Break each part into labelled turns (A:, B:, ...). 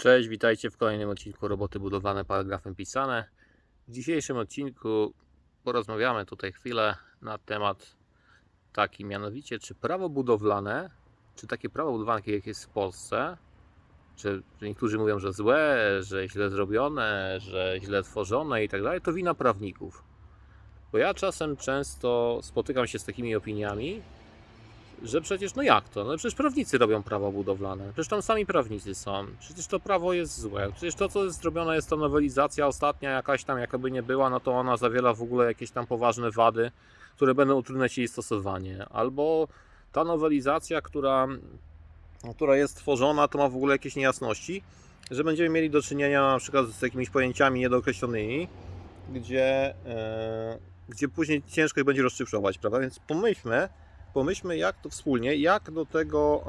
A: Cześć, witajcie w kolejnym odcinku Roboty Budowlane Paragrafem Pisane. W dzisiejszym odcinku porozmawiamy tutaj chwilę na temat taki mianowicie, czy prawo budowlane, czy takie prawo budowlane, jakie jest w Polsce, czy niektórzy mówią, że złe, że źle zrobione, że źle tworzone i tak dalej, to wina prawników. Bo ja czasem często spotykam się z takimi opiniami, że przecież, no jak to? No przecież prawnicy robią prawo budowlane. Przecież tam sami prawnicy są. Przecież to prawo jest złe. Przecież to, co jest zrobione, jest to nowelizacja ostatnia, jakaś tam, jakaby nie była, no to ona zawiera w ogóle jakieś tam poważne wady, które będą utrudniać jej stosowanie. Albo ta nowelizacja, która, która jest tworzona, to ma w ogóle jakieś niejasności, że będziemy mieli do czynienia na przykład z jakimiś pojęciami niedookreślonymi, gdzie, e, gdzie później ciężko będzie rozszyfrować, prawda? Więc pomyślmy, pomyślmy jak to wspólnie, jak do tego,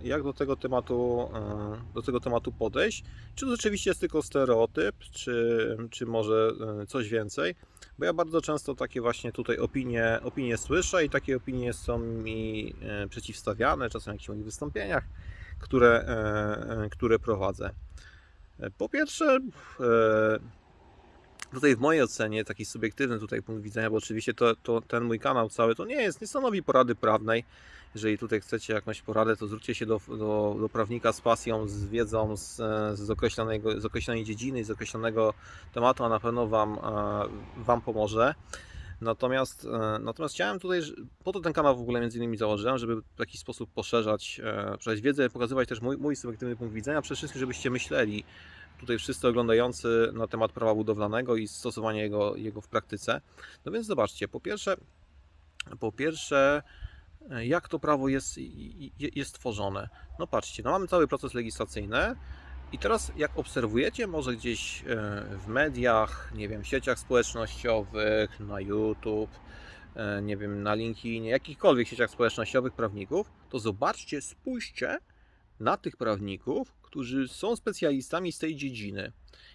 A: e, jak do tego tematu, e, do tego tematu podejść. Czy to rzeczywiście jest tylko stereotyp, czy, czy może e, coś więcej? Bo ja bardzo często takie właśnie tutaj opinie, opinie słyszę i takie opinie są mi przeciwstawiane, czasem w jakichś moich wystąpieniach, które, które prowadzę. Po pierwsze, tutaj w mojej ocenie, taki subiektywny tutaj punkt widzenia, bo oczywiście to, to, ten mój kanał cały to nie jest, nie stanowi porady prawnej. Jeżeli tutaj chcecie jakąś poradę, to zwróćcie się do, do, do prawnika z pasją, z wiedzą z, z, określonego, z określonej dziedziny, z określonego tematu, a na pewno Wam, e, wam pomoże. Natomiast, e, natomiast chciałem tutaj, po to ten kanał w ogóle między innymi założyłem, żeby w jakiś sposób poszerzać, e, poszerzać wiedzę, pokazywać też mój, mój subiektywny punkt widzenia, przede wszystkim, żebyście myśleli, tutaj wszyscy oglądający na temat prawa budowlanego i stosowania jego, jego w praktyce. No więc zobaczcie, po pierwsze, po pierwsze, jak to prawo jest, jest tworzone. No patrzcie, no mamy cały proces legislacyjny i teraz jak obserwujecie może gdzieś e, w mediach, nie wiem, sieciach społecznościowych, na YouTube, e, nie wiem, na LinkedInie, jakichkolwiek sieciach społecznościowych prawników, to zobaczcie, spójrzcie na tych prawników, którzy są specjalistami z tej dziedziny.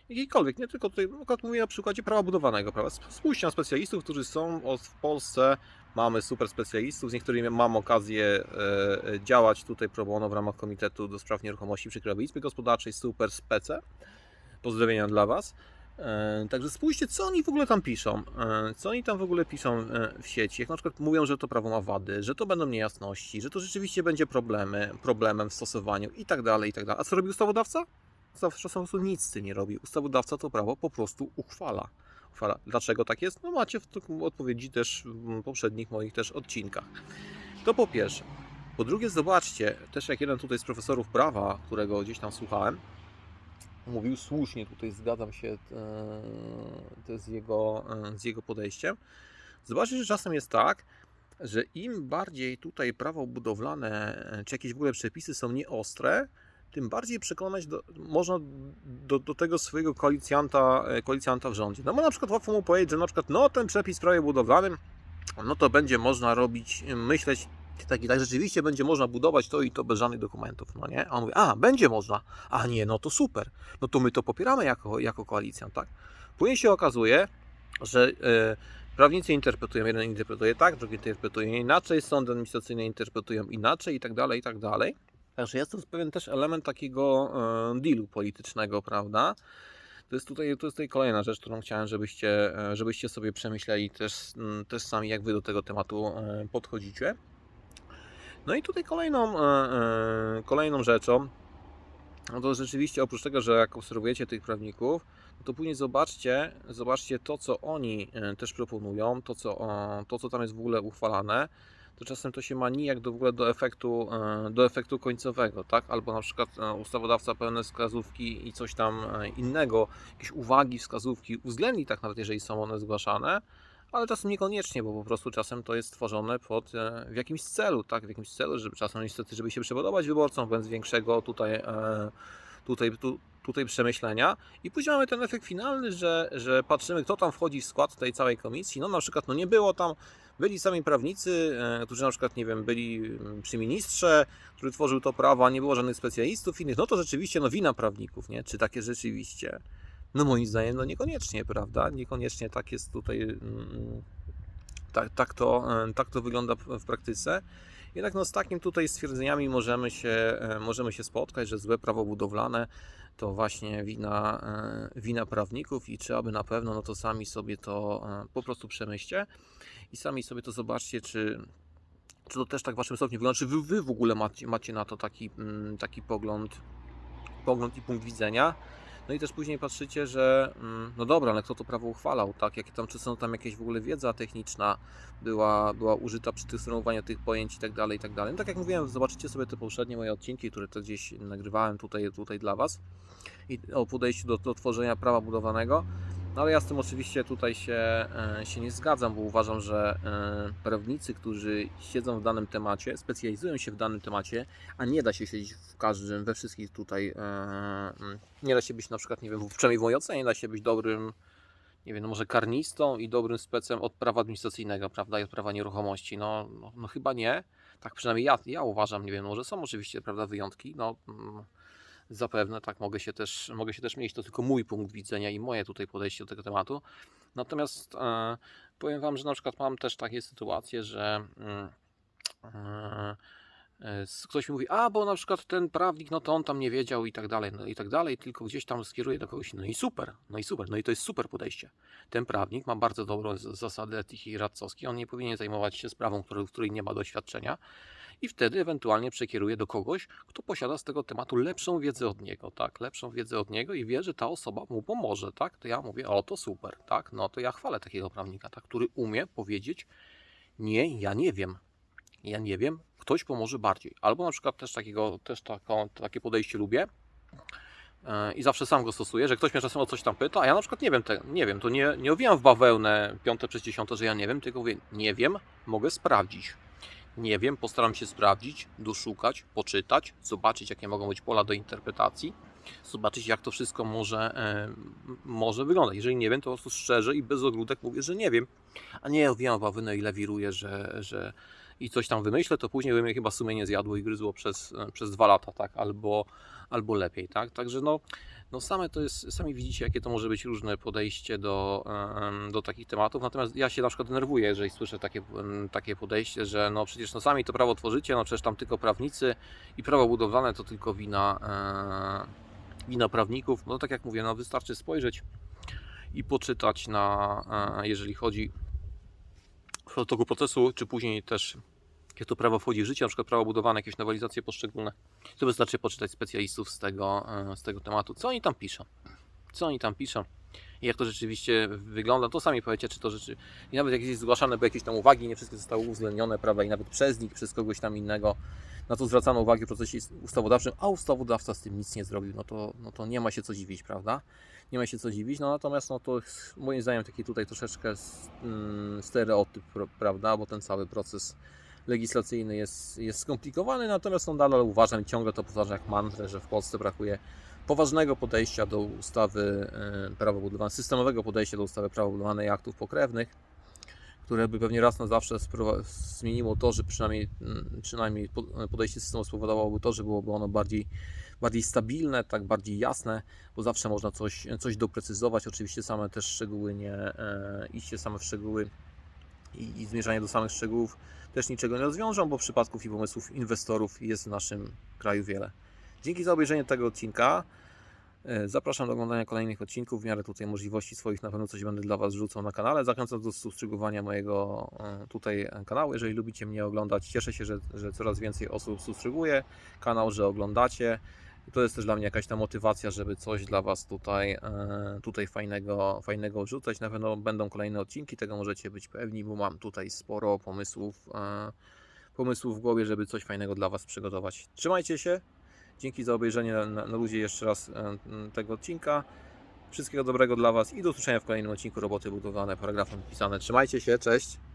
A: Jakiejkolwiek, nie tylko tutaj, na przykład mówię na przykładzie prawa budowanego. Prawa. Spójrzcie na specjalistów, którzy są w Polsce. Mamy super specjalistów, z niektórymi mam okazję e, e, działać tutaj pro bono w ramach Komitetu do Spraw Nieruchomości przy Krajowej Izbie Gospodarczej. Super spece. Pozdrowienia dla Was. E, Także spójrzcie, co oni w ogóle tam piszą. E, Co oni tam w ogóle piszą e, w sieci. Jak na przykład mówią, że to prawo ma wady, że to będą niejasności, że to rzeczywiście będzie problemy, problemem w stosowaniu i tak dalej, i tak dalej. A co robi ustawodawca? Ustawodawca po prostu nic z tym nie robi. Ustawodawca to prawo po prostu uchwala. uchwala. Dlaczego tak jest? No macie w odpowiedzi też w poprzednich moich też odcinkach. To po pierwsze. Po drugie, zobaczcie, też jak jeden tutaj z profesorów prawa, którego gdzieś tam słuchałem, mówił słusznie, tutaj zgadzam się e, z jego, e, z jego podejściem. Zobaczcie, że czasem jest tak, że im bardziej tutaj prawo budowlane, e, czy jakieś w ogóle przepisy są nieostre, tym bardziej przekonać do, można do, do tego swojego koalicjanta, koalicjanta w rządzie. No bo na przykład łatwo mu powiedzieć, że na przykład no ten przepis w prawie budowlanym, no to będzie można robić, myśleć tak i tak, rzeczywiście będzie można budować to i to bez żadnych dokumentów, no nie? A on mówi, a będzie można, a nie, no to super, no to my to popieramy jako, jako koalicjant, tak? Później się okazuje, że e, prawnicy interpretują, jeden interpretuje tak, drugi interpretuje inaczej, sądy administracyjne interpretują inaczej i tak dalej, i tak dalej. Także jest to pewien też element takiego e, dealu politycznego, prawda? To jest tutaj, to jest tutaj kolejna rzecz, którą chciałem, żebyście, e, żebyście sobie przemyśleli też, też sami, jak wy do tego tematu podchodzicie. No i tutaj kolejną, e, e, kolejną rzeczą, no to rzeczywiście oprócz tego, że jak obserwujecie tych prawników, no to później zobaczcie, zobaczcie to, co oni e, też proponują, to co, to, co tam jest w ogóle uchwalane, to czasem to się ma nijak do, w ogóle do efektu, do efektu końcowego, tak? Albo na przykład ustawodawca pełne wskazówki i coś tam innego, jakieś uwagi, wskazówki uwzględni tak nawet, jeżeli są one zgłaszane, ale czasem niekoniecznie, bo po prostu czasem to jest tworzone pod, e, w jakimś celu, tak? W jakimś celu, żeby czasem niestety, żeby się przypodobać wyborcom, bez większego tutaj, e, tutaj, tu, tutaj przemyślenia. I później mamy ten efekt finalny, że, że patrzymy, kto tam wchodzi w skład tej całej komisji. No na przykład, no nie było tam, byli sami prawnicy, e, którzy na przykład, nie wiem, byli mm, przy ministrze, który tworzył to prawo, a nie było żadnych specjalistów innych, no to rzeczywiście, no wina prawników, nie? Czy takie rzeczywiście? No moim zdaniem, no niekoniecznie, prawda? Niekoniecznie tak jest tutaj, mm, tak, tak, to, e, tak to wygląda w, praktyce. Jednak no, z takim tutaj stwierdzeniami możemy się, e, możemy się spotkać, że złe prawo budowlane to właśnie wina, e, wina prawników i trzeba by na pewno, no to sami sobie to po prostu przemyślcie i sami sobie to zobaczcie, czy, czy to też tak w Waszym stopniu wygląda, czy wy, wy w ogóle macie, macie na to taki, mm, taki pogląd, pogląd i punkt widzenia. No i też później patrzycie, że mm, no dobra, ale kto to prawo uchwalał, tak? Jakie tam, czy są tam jakieś w ogóle wiedza techniczna była, była użyta przy dyscyplinowaniu tych pojęć i tak dalej, i tak dalej. No tak jak mówiłem, zobaczycie sobie te poprzednie moje odcinki, które to gdzieś nagrywałem tutaj, tutaj dla Was i o podejściu do, do tworzenia prawa budowanego. No ale ja z tym oczywiście tutaj się, e, się nie zgadzam, bo uważam, że e, prawnicy, którzy siedzą w danym temacie, specjalizują się w danym temacie, a nie da się siedzieć w każdym, we wszystkich tutaj, e, nie da się być na przykład, nie wiem, przynajmniej w mojej ocenie, nie da się być dobrym, nie wiem, no może karnistą i dobrym specem od prawa administracyjnego, prawda, i od prawa nieruchomości. No, no, no chyba nie. Tak przynajmniej ja, ja uważam, nie wiem, może są oczywiście, prawda, wyjątki, no mm, zapewne tak mogę się też, mogę się też mieć, to tylko mój punkt widzenia i moje tutaj podejście do tego tematu. Natomiast e, powiem Wam, że na przykład mam też takie sytuacje, że mm, e, e, ktoś mi mówi, a bo na przykład ten prawnik, no to on tam nie wiedział i tak dalej, no i tak dalej, tylko gdzieś tam skieruje do kogoś, no i super, no i super, no i to jest super podejście. Ten prawnik ma bardzo dobrą zasadę etyki radcowskiej, on nie powinien zajmować się sprawą, w której nie ma doświadczenia i wtedy ewentualnie przekieruje do kogoś, kto posiada z tego tematu lepszą wiedzę od niego, tak, lepszą wiedzę od niego i wie, że ta osoba mu pomoże, tak, to ja mówię, o to super, tak, no to ja chwalę takiego prawnika, tak, który umie powiedzieć, nie, ja nie wiem, ja nie wiem, ktoś pomoże bardziej. Albo na przykład też takiego, też taką, takie podejście lubię e, i zawsze sam go stosuję, że ktoś mnie czasem o coś tam pyta, a ja na przykład nie wiem, te, nie wiem, to nie, nie owijam w bawełnę piąte przez dziesiąte, że ja nie wiem, tylko mówię, nie wiem, mogę sprawdzić. Nie wiem, postaram się sprawdzić, doszukać, poczytać, zobaczyć, jakie mogą być pola do interpretacji, zobaczyć, jak to wszystko może, e, może wyglądać. Jeżeli nie wiem, to po prostu szczerze i bez ogródek mówię, że nie wiem, a nie owijam bawełnę i lewiruję, że, że i coś tam wymyślę, to później by mnie chyba sumienie zjadło i gryzło przez, e, przez dwa lata, tak, albo, albo lepiej, tak, także no, no same to jest, sami widzicie, jakie to może być różne podejście do, do takich tematów, natomiast ja się na przykład denerwuję, jeżeli słyszę takie, takie podejście, że no przecież no sami to prawo tworzycie, no przecież tam tylko prawnicy i prawo budowlane to tylko wina, e, wina prawników, no tak jak mówię, no wystarczy spojrzeć i poczytać na, e, jeżeli chodzi w toku procesu, czy później też jak to prawo wchodzi w życie, na przykład prawo budowane, jakieś nowelizacje poszczególne, to wystarczy poczytać specjalistów z tego, e, z tego tematu, co oni tam piszą. Co oni tam piszą i jak to rzeczywiście wygląda, to sami powiecie, czy to rzeczy. I nawet jak jest zgłaszane, bo jakieś tam uwagi, nie wszystkie zostały uwzględnione, prawda, i nawet przez nich, przez kogoś tam innego, na to zwracano uwagę w procesie ustawodawczym, a ustawodawca z tym nic nie zrobił, no to, no to nie ma się co dziwić, prawda? Nie ma się co dziwić, no natomiast no to jest moim zdaniem taki tutaj troszeczkę mm, stereotyp, prawda, bo ten cały proces legislacyjny jest, jest skomplikowany, natomiast no nadal uważam, ciągle to powtarzam jak mantrę, że w Polsce brakuje poważnego podejścia do ustawy e, prawa budowlane, systemowego podejścia do ustawy prawa budowlane i aktów pokrewnych, które by pewnie raz na zawsze zmieniło to, że przynajmniej, mm, przynajmniej po- podejście systemu spowodowałoby to, że byłoby ono bardziej, bardziej stabilne, tak bardziej jasne, bo zawsze można coś, coś doprecyzować. Oczywiście same też szczegóły nie, e, iście same w szczegóły i, i zmierzanie do samych szczegółów też niczego nie rozwiążą, bo przypadków i pomysłów inwestorów jest w naszym kraju wiele. Dzięki za obejrzenie tego odcinka. E, Zapraszam do oglądania kolejnych odcinków. W miarę tutaj możliwości swoich na pewno coś będę dla Was wrzucał na kanale. Zachęcam do subskrybowania mojego e, tutaj kanału. Jeżeli lubicie mnie oglądać, cieszę się, że, że coraz więcej osób subskrybuje kanał, że oglądacie. To jest też dla mnie jakaś ta motywacja, żeby coś dla Was tutaj, e, tutaj fajnego, fajnego wrzucać. Na pewno będą kolejne odcinki, tego możecie być pewni, bo mam tutaj sporo pomysłów, e, pomysłów w głowie, żeby coś fajnego dla Was przygotować. Trzymajcie się. Dzięki za obejrzenie na, na jeszcze raz e, tego odcinka. Wszystkiego dobrego dla Was i do usłyszenia w kolejnym odcinku Roboty Budowane paragrafem pisane. Trzymajcie się, cześć!